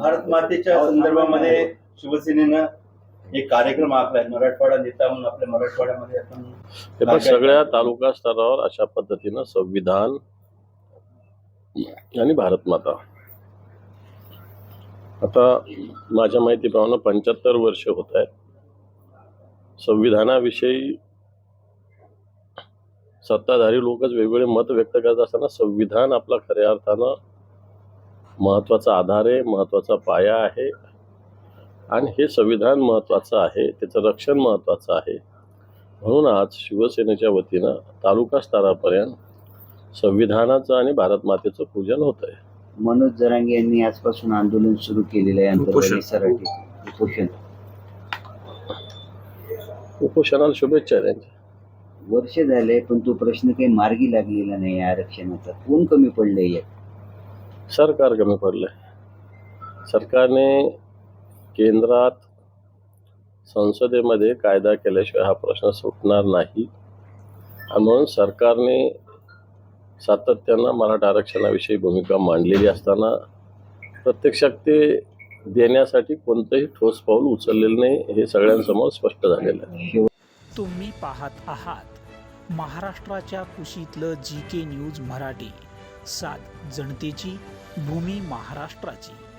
भारत मातेच्या संदर्भामध्ये शिवसेनेनं एक कार्यक्रम आखलाय मराठवाडा नेता म्हणून आपल्या मराठवाड्यामध्ये आपण पण सगळ्या तालुका स्तरावर अशा पद्धतीनं संविधान आणि भारत माता. आता माझ्या माहितीप्रमाणे पंच्याहत्तर वर्ष होत आहेत. संविधानाविषयी सत्ताधारी लोकच वेगवेगळे मत व्यक्त करत असताना संविधान आपला खऱ्या अर्थानं महत्त्वाचा आधार आहे महत्त्वाचा पाया आहे. आणि हे संविधान महत्त्वाचं आहे त्याचं रक्षण महत्त्वाचं आहे. म्हणून आज शिवसेनेच्या वतीनं तालुका स्तरापर्यंत संविधानाचं आणि भारत मातेचं पूजन होत आहे मनोज जरांगे यांनी आजपासून आंदोलन सुरू केलेलं आहे. उपोषण. उपोषणाला शुभेच्छा त्यांच्या. वर्ष झाले पण तो प्रश्न काही मार्गी लागलेला नाही आरक्षणाचा. कोण कमी पडलंय यात? सरकार कमी पडलं आहे सरकारने केंद्रात संसदेमध्ये कायदा केल्याशिवाय हा प्रश्न सुटणार नाही. आणि म्हणून सरकारने सातत्यानं मराठा आरक्षणाविषयी भूमिका मांडलेली असताना प्रत्यक्षात ते देण्यासाठी कोणतंही ठोस पाऊल उचललेलं नाही हे सगळ्यांसमोर स्पष्ट झालेलं आहे. तुम्ही पाहत आहात महाराष्ट्राच्या कुशीतलं जी के न्यूज मराठी. सात जनतेची भूमी महाराष्ट्राची.